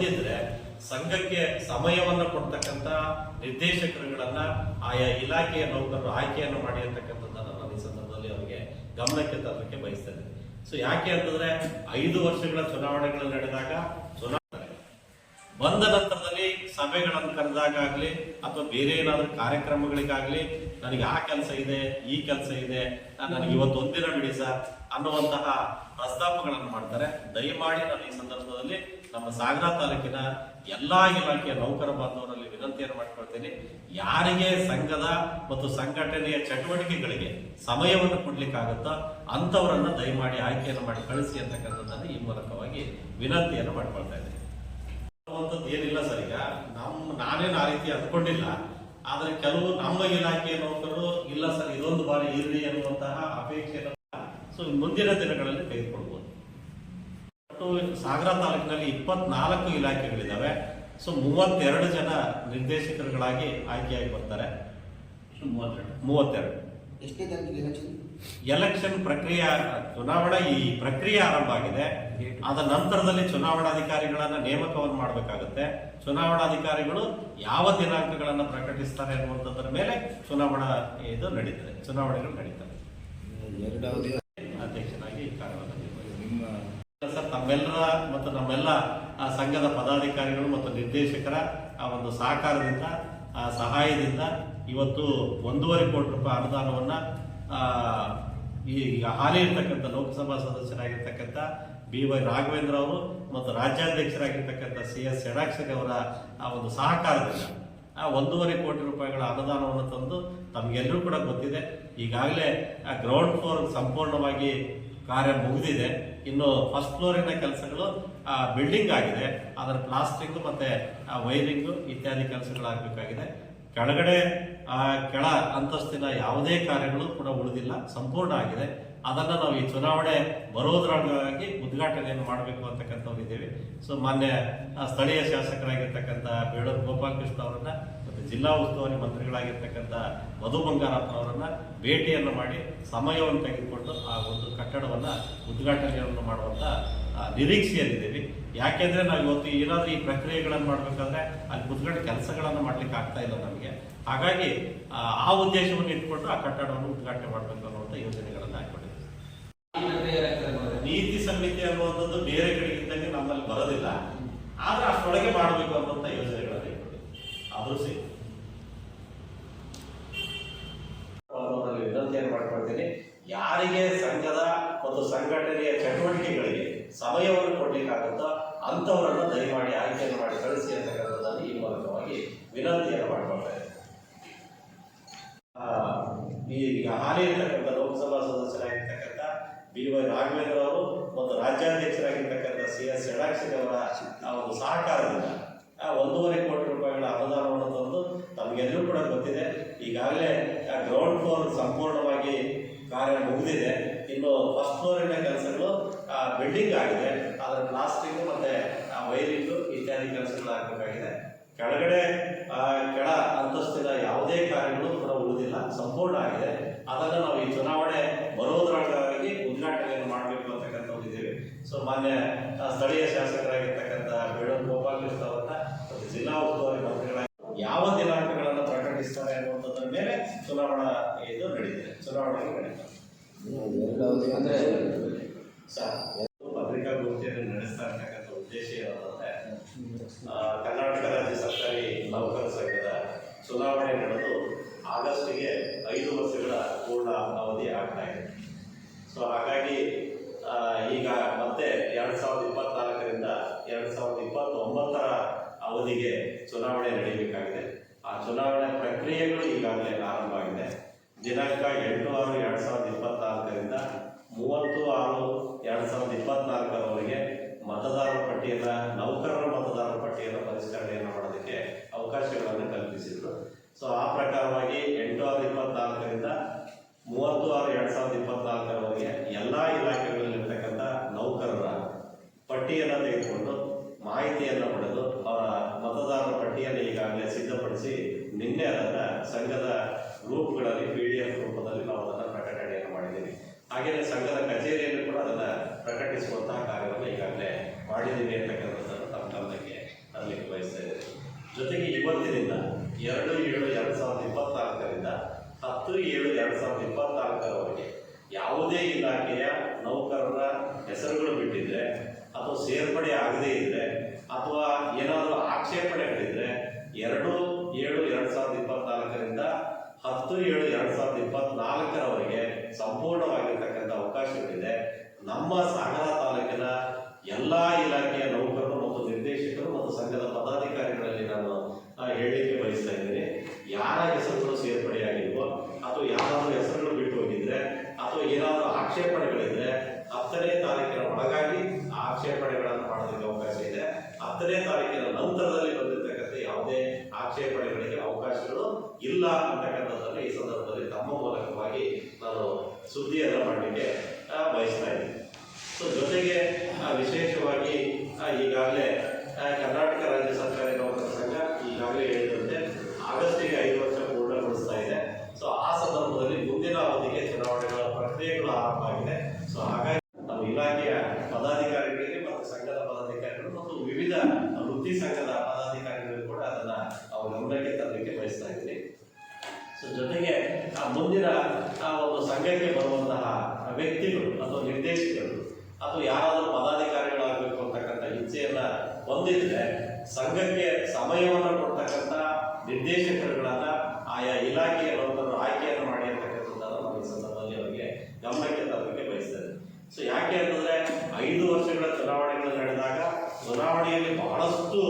ಉಳಿದಿದ್ರೆ ಸಂಘಕ್ಕೆ ಸಮಯವನ್ನು ಕೊಡ್ತಕ್ಕಂಥ ನಿರ್ದೇಶಕರುಗಳನ್ನ ಆಯಾ ಇಲಾಖೆಯ ನೌಕರರು ಆಯ್ಕೆಯನ್ನು ಮಾಡಿ ಅಂತಕ್ಕಂಥದ್ದನ್ನು ನಾನು ಈ ಸಂದರ್ಭದಲ್ಲಿ ಅವರಿಗೆ ಗಮನಕ್ಕೆ ತರಲಿಕ್ಕೆ ಬಯಸ್ತೇನೆ ಸೊ ಯಾಕೆ ಅಂತಂದ್ರೆ ಐದು ವರ್ಷಗಳ ಚುನಾವಣೆಗಳು ನಡೆದಾಗ ಚುನಾವಣೆ. ಬಂದ ನಂತರದಲ್ಲಿ ಸಭೆಗಳನ್ನು ಕರೆದಾಗಲಿ ಅಥವಾ ಬೇರೆ ಏನಾದರೂ ಕಾರ್ಯಕ್ರಮಗಳಿಗಾಗ್ಲಿ ನನಗೆ ಆ ಕೆಲಸ ಇದೆ, ಈ ಕೆಲಸ ಇದೆ ನನಗೆ ಇವತ್ತು ಒಂದಿನ ಬಿಡಿ ಸರ್ ಅನ್ನುವಂತಹ ಪ್ರಸ್ತಾಪಗಳನ್ನು ಮಾಡ್ತಾರೆ. ದಯಮಾಡಿ ನಾನು ಈ ಸಂದರ್ಭದಲ್ಲಿ ನಮ್ಮ ಸಾಗರ ತಾಲೂಕಿನ ಎಲ್ಲಾ ಇಲಾಖೆಯ ನೌಕರ ಬಾಂಧವರಲ್ಲಿ ವಿನಂತಿಯನ್ನು ಮಾಡಿಕೊಳ್ತೇನೆ. ಯಾರಿಗೆ ಸಂಘದ ಮತ್ತು ಸಂಘಟನೆಯ ಚಟುವಟಿಕೆಗಳಿಗೆ ಸಮಯವನ್ನು ಕೊಡ್ಲಿಕ್ಕಾಗುತ್ತೋ ಅಂಥವರನ್ನ ದಯಮಾಡಿ ಆಯ್ಕೆಯನ್ನು ಮಾಡಿ ಕಳಿಸಿ ಅಂತಕ್ಕಂಥದ್ದನ್ನು ಈ ಮೂಲಕವಾಗಿ ವಿನಂತಿಯನ್ನು ಮಾಡ್ಕೊಳ್ತಾ ಇದ್ದೇನೆ ಏನಿಲ್ಲ ಸರ್ ಈಗ. ನಮ್ಮ ನಾನೇನು ಆ ರೀತಿ ಅಂದ್ಕೊಂಡಿಲ್ಲ. ಆದರೆ ಕೆಲವು ನಮ್ಮ ಇಲಾಖೆಯ ನೌಕರರು, ಇಲ್ಲ ಸರ್, ಇದೊಂದು ಬಾರಿ ಇರಲಿ ಅನ್ನುವಂತಹ ಅಪೇಕ್ಷೆಯನ್ನು, ಸೊ ಮುಂದಿನ ದಿನಗಳಲ್ಲಿ ಒಟ್ಟು ಸಾಗರ ತಾಲೂಕಿನಲ್ಲಿ ಇಪ್ಪತ್ನಾಲ್ಕು ಇಲಾಖೆಗಳಿದ್ದಾವೆ. ಸೊ ಮೂವತ್ತೆರಡು ಜನ ನಿರ್ದೇಶಕರುಗಳಾಗಿ ಆಯ್ಕೆಯಾಗಿ ಬರ್ತಾರೆ. ಮೂವತ್ತೆರಡು. ಎಲೆಕ್ಷನ್ ಪ್ರಕ್ರಿಯೆ ಚುನಾವಣಾ ಈ ಪ್ರಕ್ರಿಯೆ ಆರಂಭ ಆಗಿದೆ. ಅದ ನಂತರದಲ್ಲಿ ಚುನಾವಣಾಧಿಕಾರಿಗಳನ್ನ ನೇಮಕವನ್ನು ಮಾಡಬೇಕಾಗುತ್ತೆ. ಚುನಾವಣಾಧಿಕಾರಿಗಳು ಯಾವ ದಿನಾಂಕಗಳನ್ನ ಪ್ರಕಟಿಸ್ತಾರೆ ಅನ್ನುವಂಥದ್ರ ಮೇಲೆ ಚುನಾವಣಾ ಇದು ನಡೀತದೆ. ಚುನಾವಣೆಗಳು ನಡೀತವೆ ಎರಡು ಅವಧಿ ಅಧ್ಯಕ್ಷನಾಗಿ ಕಾರ್ಯವನ್ನು ನಿರ್ವಹಿಸ್ತೀನಿ. ನಿಮ್ಮ ಸರ್, ತಮ್ಮೆಲ್ಲರ ಮತ್ತು ನಮ್ಮೆಲ್ಲ ಸಂಘದ ಪದಾಧಿಕಾರಿಗಳು ಮತ್ತು ನಿರ್ದೇಶಕರ ಆ ಒಂದು ಸಹಕಾರದಿಂದ, ಆ, ಸಹಾಯದಿಂದ ಇವತ್ತು ಒಂದೂವರೆ ಕೋಟಿ ರೂಪಾಯಿ ಅನುದಾನವನ್ನು ಈ ಈಗ ಹಾಲಿ ಇರ್ತಕ್ಕಂಥ ಲೋಕಸಭಾ ಸದಸ್ಯರಾಗಿರ್ತಕ್ಕಂಥ ಬಿ ವೈ ರಾಘವೇಂದ್ರ ಅವರು ಮತ್ತು ರಾಜ್ಯಾಧ್ಯಕ್ಷರಾಗಿರ್ತಕ್ಕಂಥ ಸಿ ಎಸ್ ಷಡಾಕ್ಷರಿ ಅವರ ಆ ಒಂದು ಸಹಕಾರದಿಂದ ಆ ಒಂದೂವರೆ ಕೋಟಿ ರೂಪಾಯಿಗಳ ಅನುದಾನವನ್ನು ತಂದು ತಮಗೆಲ್ಲರೂ ಕೂಡ ಗೊತ್ತಿದೆ. ಈಗಾಗಲೇ ಆ ಗ್ರೌಂಡ್ ಫ್ಲೋರ್ ಸಂಪೂರ್ಣವಾಗಿ ಕಾರ್ಯ ಮುಗಿದಿದೆ. ಇನ್ನು ಫಸ್ಟ್ ಫ್ಲೋರಿನ ಕೆಲಸಗಳು ಬಿಲ್ಡಿಂಗ್ ಆಗಿದೆ. ಅದರ ಪ್ಲಾಸ್ಟಿಂಗ್ ಮತ್ತೆ ವೈರಿಂಗ್ ಇತ್ಯಾದಿ ಕೆಲಸಗಳಾಗಬೇಕಾಗಿದೆ ಕೆಳಗಡೆ ಕೆಳ ಅಂತಸ್ತಿನ ಯಾವುದೇ ಕಾರ್ಯಗಳು ಕೂಡ ಉಳಿದಿಲ್ಲ. ಸಂಪೂರ್ಣ ಆಗಿದೆ. ಅದನ್ನ ನಾವು ಈ ಚುನಾವಣೆ ಬರೋದ್ರೊಳಗಾಗಿ ಉದ್ಘಾಟನೆಯನ್ನು ಮಾಡಬೇಕು ಅಂತಕ್ಕಂಥವ್ರು ಇದ್ದೀವಿ. ಸೊ, ಮಾನ್ಯ ಸ್ಥಳೀಯ ಶಾಸಕರಾಗಿರ್ತಕ್ಕಂಥ ಬೇಳೂರು ಗೋಪಾಲಕೃಷ್ಣ ಅವರನ್ನ ಜಿಲ್ಲಾ ಉಸ್ತುವಾರಿ ಮಂತ್ರಿಗಳಾಗಿರ್ತಕ್ಕಂಥ ಮಧು ಬಂಗಾರಪ್ಪನವರನ್ನ ಭೇಟಿಯನ್ನು ಮಾಡಿ ಸಮಯವನ್ನು ತೆಗೆದುಕೊಂಡು ಆ ಒಂದು ಕಟ್ಟಡವನ್ನ ಉದ್ಘಾಟನೆಯನ್ನು ಮಾಡುವಂತ ಆ, ನಿರೀಕ್ಷೆಯಲ್ಲಿದ್ದೀವಿ. ಯಾಕೆಂದ್ರೆ ನಾವು ಇವತ್ತು ಏನಾದರೂ ಈ ಪ್ರಕ್ರಿಯೆಗಳನ್ನು ಮಾಡ್ಬೇಕಾದ್ರೆ ಅಲ್ಲಿ ಕುತ್ಕೊಂಡು ಕೆಲಸಗಳನ್ನು ಮಾಡ್ಲಿಕ್ಕೆ ಆಗ್ತಾ ಇಲ್ಲ ನಮಗೆ. ಹಾಗಾಗಿ ಆ, ಆ ಉದ್ದೇಶವನ್ನು ಇಟ್ಕೊಂಡು ಆ ಕಟ್ಟಡವನ್ನು ಉದ್ಘಾಟನೆ ಮಾಡಬೇಕು ಅನ್ನುವಂಥ ಯೋಜನೆಗಳನ್ನು ಹಾಕೊಂಡಿದ್ದೀವಿ. ನೀತಿ ಸಮಿತಿ ಅನ್ನುವಂಥದ್ದು ಬೇರೆ ಕಡೆಗಿದ್ದಂಗೆ ನಮ್ಮಲ್ಲಿ ಬರೋದಿಲ್ಲ. ಆದ್ರೆ ಅಷ್ಟೊಳಗೆ ಮಾಡಬೇಕು ಅನ್ನುವಂಥ ಯೋಜನೆಗಳನ್ನು ಇಟ್ಕೊಂಡಿದ್ದೀವಿ. ಆದ್ರೂ ಮಾಡ್ಕೊಳ್ತೀನಿ. ಯಾರಿಗೆ ಸಂಘದ ಮತ್ತು ಸಂಘಟನೆಯ ಚಟುವಟಿಕೆಗಳಿಗೆ ಸಮಯವನ್ನು ಕೊಡಲಿಕ್ಕಾಗುತ್ತೋ ಅಂಥವರನ್ನು ದಯಮಾಡಿ ಆಯ್ಕೆಯನ್ನು ಮಾಡಿ ಕಳಿಸಿ ಅಂತಕ್ಕಂಥದ್ದನ್ನು ಈ ಮೂಲಕವಾಗಿ ವಿನಂತಿಯನ್ನು ಮಾಡ್ಕೊಳ್ತಾ ಇದ್ದೀನಿ. ಈಗ ಹಾಲಿ ಇರ್ತಕ್ಕಂಥ ಲೋಕಸಭಾ ಸದಸ್ಯರಾಗಿರ್ತಕ್ಕಂಥ ಬಿ ವೈ ರಾಘವೇಂದ್ರ ಅವರು ಮತ್ತು ರಾಜ್ಯಾಧ್ಯಕ್ಷರಾಗಿರ್ತಕ್ಕಂಥ ಸಿ ಎಸ್ ಷಡಾಕ್ಷರಿ ಅವರ ಒಂದು ಸಹಕಾರದಿಂದ ಒಂದೂವರೆ ಕೋಟಿ ರೂಪಾಯಿಗಳ ಅನುದಾನವನ್ನು ತಂದು ತಮಗೆಲ್ಲರೂ ಕೂಡ ಗೊತ್ತಿದೆ ಈಗಾಗಲೇ ಗ್ರೌಂಡ್ ಫ್ಲೋರ್ ಸಂಪೂರ್ಣವಾಗಿ ಕಾರ್ಯ ಮುಗಿದಿದೆ. ಇನ್ನು ಫಸ್ಟ್ ಫ್ಲೋರಿನ ಕೆಲಸಗಳು ಬಿಲ್ಡಿಂಗ್ ಆಗಿದೆ. ಅದರ ಪ್ಲಾಸ್ಟಿಕ್ ಮತ್ತೆ ವೈರಿಂಗ್ ಇತ್ಯಾದಿ ಕೆಲಸಗಳು ಆಗಬೇಕಾಗಿದೆ. ಕೆಳಗಡೆ ಆ, ಕೆಳ ಅಂತಸ್ತಿನ ಯಾವುದೇ ಕಾರ್ಯಗಳು ಕೂಡ ಉಳಿದಿಲ್ಲ ಸಂಪೂರ್ಣ ಆಗಿದೆ. ಅದನ್ನು ನಾವು ಈ ಚುನಾವಣೆ ಬರೋದ್ರೊಳಗಾಗಿ ಉದ್ಘಾಟನೆಯನ್ನು ಮಾಡಬೇಕು ಅಂತಕ್ಕಂಥ ಇದ್ದೀವಿ. ಸೊ ಮಾನ್ಯ ಸ್ಥಳೀಯ ಶಾಸಕರಾಗಿರ್ತಕ್ಕಂಥ ಬೇಡ ಗೋಪಾಲಕೃಷ್ಣ ಅವರನ್ನ ಮತ್ತು ಜಿಲ್ಲಾ ಉಸ್ತುವಾರಿ ಮಂತ್ರಿಗಳಾಗಿ ಯಾವ ದಿನಾಂಕಗಳನ್ನು ಪ್ರಕಟಿಸ್ತಾರೆ ಅನ್ನುವಂಥದ್ರ ಮೇಲೆ ಚುನಾವಣಾ ಇದು ನಡೀತಿದೆ. ಎರಡು ಅವಧಿ ಅಂದ್ರೆ ನಡೆಸ್ತಾ ಇರ್ತಕ್ಕಂಥ ಉದ್ದೇಶ ಏನಂದ್ರೆ ಕರ್ನಾಟಕ ರಾಜ್ಯ ಸರ್ಕಾರಿ ನೌಕರ ಸಂಘದ ಚುನಾವಣೆ ನಡೆದು ಆಗಸ್ಟಿಗೆ ಐದು ವರ್ಷಗಳ ಪೂರ್ಣ ಅವಧಿ ಆಗ್ತಾ ಇದೆ. ಸೊ ಹಾಗಾಗಿ ಈಗ ಮತ್ತೆ ಎರಡು ಸಾವಿರದ ಇಪ್ಪತ್ನಾಲ್ಕರಿಂದ ಎರಡು ಸಾವಿರದ ಇಪ್ಪತ್ತೊಂಬತ್ತರ ಅವಧಿಗೆ ಚುನಾವಣೆ ನಡೀಬೇಕಾಗಿದೆ. ಆ ಚುನಾವಣೆ ಪ್ರಕ್ರಿಯೆಗಳು ದಿನಾಂಕ ಎಂಟು ಆರು ಎರಡು ಸಾವಿರದ ಇಪ್ಪತ್ತ್ನಾಲ್ಕರಿಂದ ಮೂವತ್ತು ಆರು ಹಾಗೆಯೇ ಸಂಘದ ಕಚೇರಿಯನ್ನು ಕೂಡ ಅದನ್ನು ಪ್ರಕಟಿಸುವಂತಹ ಕಾರ್ಯವನ್ನು ಈಗಾಗಲೇ ಮಾಡಿದ್ದೀವಿ ಅಂತಕ್ಕಂಥದ್ದನ್ನು ತಮ್ಮ ಗಮನಕ್ಕೆ ತರಲಿಕ್ಕೆ ಬಯಸ್ತಾ ಜೊತೆಗೆ ಇವತ್ತಿನಿಂದ ಎರಡು ಏಳು ಎರಡು ಸಾವಿರದ ಇಪ್ಪತ್ನಾಲ್ಕರಿಂದ ಹತ್ತು ಏಳು ಎರಡು ಸಾವಿರದ ಇಪ್ಪತ್ನಾಲ್ಕರವರೆಗೆ ಯಾವುದೇ ಇಲಾಖೆಯ ನೌಕರರ ಹೆಸರುಗಳು ಬಿಟ್ಟಿದ್ರೆ ಅಥವಾ ಸೇರ್ಪಡೆ ಆಗದೇ ಇದ್ದರೆ ಅಥವಾ ಏನಾದರೂ ಆಕ್ಷೇಪಣೆಗಳಿದ್ದರೆ ಎರಡು ಏಳು ಎರಡು ಸಾವಿರದ ಇಪ್ಪತ್ತ್ ಹೇಳಲಿಕ್ಕೆ ಬಯಸ್ತಾ ಇದ್ದೇನೆ ಯಾರ ಹೆಸರುಗಳು ಸೇರ್ಪಡೆಯಾಗಿಲ್ವೋ ಅಥವಾ ಯಾರಾದರೂ ಹೆಸರುಗಳು ಬಿಟ್ಟು ಹೋಗಿದ್ರೆ, ಅಥವಾ ಏನಾದರೂ ಆಕ್ಷೇಪಣೆಗಳಿದ್ರೆ, ಹತ್ತನೇ ತಾರೀಕಿನ ಒಳಗಾಗಿ ಆಕ್ಷೇಪಣೆಗಳನ್ನು ಮಾಡೋದಕ್ಕೆ ಅವಕಾಶ ಇದೆ. ಹತ್ತನೇ ತಾರೀಕಿನ ನಂತರದಲ್ಲಿ ಬಂದಿರತಕ್ಕಂಥ ಯಾವುದೇ ಆಕ್ಷೇಪಣೆಗಳಿಗೆ ಅವಕಾಶಗಳು ಇಲ್ಲ ಅಂತಕ್ಕಂಥದ್ದನ್ನು ಮತ್ತು ವಿವಿಧ ವೃತ್ತಿ ಸಂಘದ ಪದಾಧಿಕಾರಿಗಳು ಕೂಡ ಅದನ್ನ ಅವರ ಗಮನಕ್ಕೆ ತರಲಿಕ್ಕೆ ಬಯಸ್ತಾ ಇದ್ದೀನಿ ಸೊ ಜೊತೆಗೆ ಆ ಮುಂದಿನ ಆ ಒಂದು ಸಂಘಕ್ಕೆ ಬರುವಂತಹ ವ್ಯಕ್ತಿಗಳು ಅಥವಾ ನಿರ್ದೇಶಕರು ಅಥವಾ ಯಾರಾದರೂ ಪದಾಧಿಕಾರಿಗಳಾಗಬೇಕು ಅಂತಕ್ಕಂಥ ಇಚ್ಛೆಯನ್ನ ಹೊಂದಿದ್ರೆ ಸಂಘಕ್ಕೆ ಸಮಯವನ್ನು ಕೊಡ್ತಕ್ಕಂಥ ನಿರ್ದೇಶಕರುಗಳನ್ನ ಆಯಾ ಇಲಾಖೆಯ ನೌಕರರು ಆಯ್ಕೆಯನ್ನು ಮಾಡಿ ಅಂತಕ್ಕಂಥದ್ದನ್ನು ನಮ್ಮ ಈ ಸಂದರ್ಭದಲ್ಲಿ ಅವರಿಗೆ ಗಮನಕ್ಕೆ ತರಲಿಕ್ಕೆ ಬಯಸ್ತದೆ ಸೊ ಯಾಕೆ ಅಂತಂದ್ರೆ ಐದು ವರ್ಷಗಳ ಚುನಾವಣೆ ಚುನಾವಣೆಯಲ್ಲಿ ಬಹಳಷ್ಟು